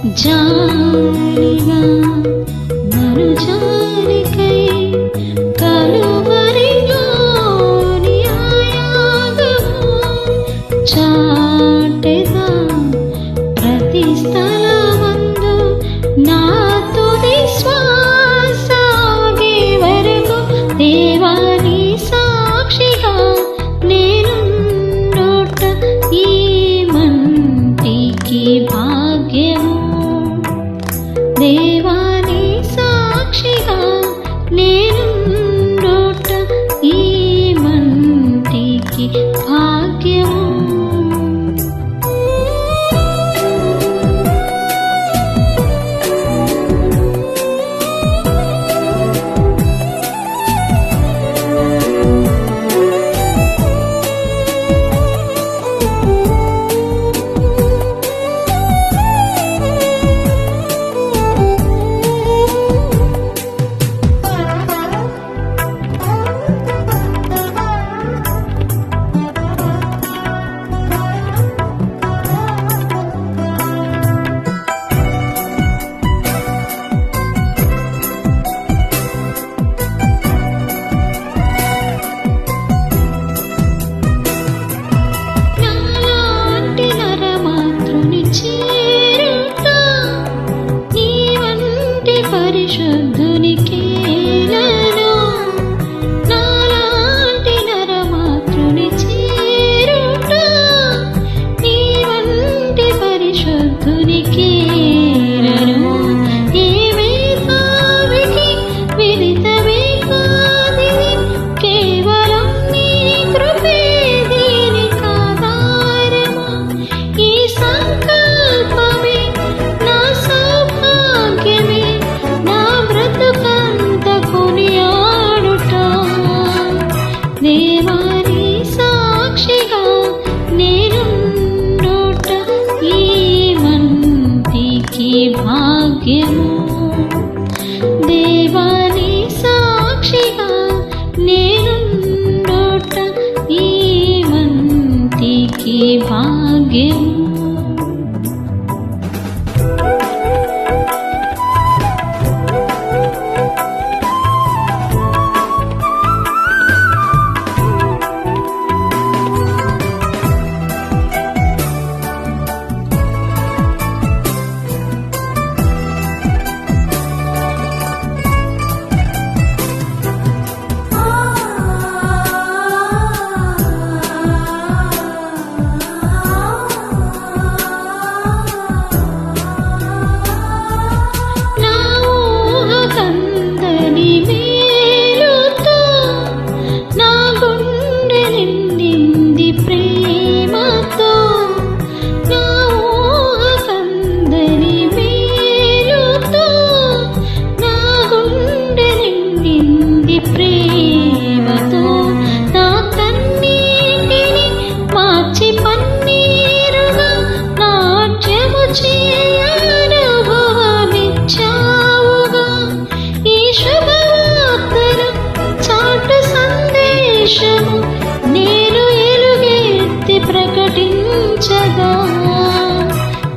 जानिया मरु जानिकै कलुवरियानियायागमो चाटेदा शुद्ध के भाग्य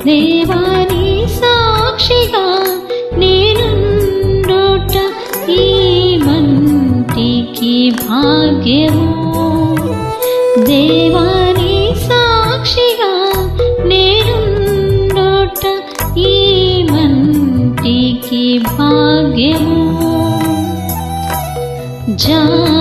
దేవాని సాక్షిగా నేనుండుట ఈ మంటికి భాగ్యము. దేవాని సాక్షిగా నేనుండుట ఈ మంటికి భాగ్యము. जा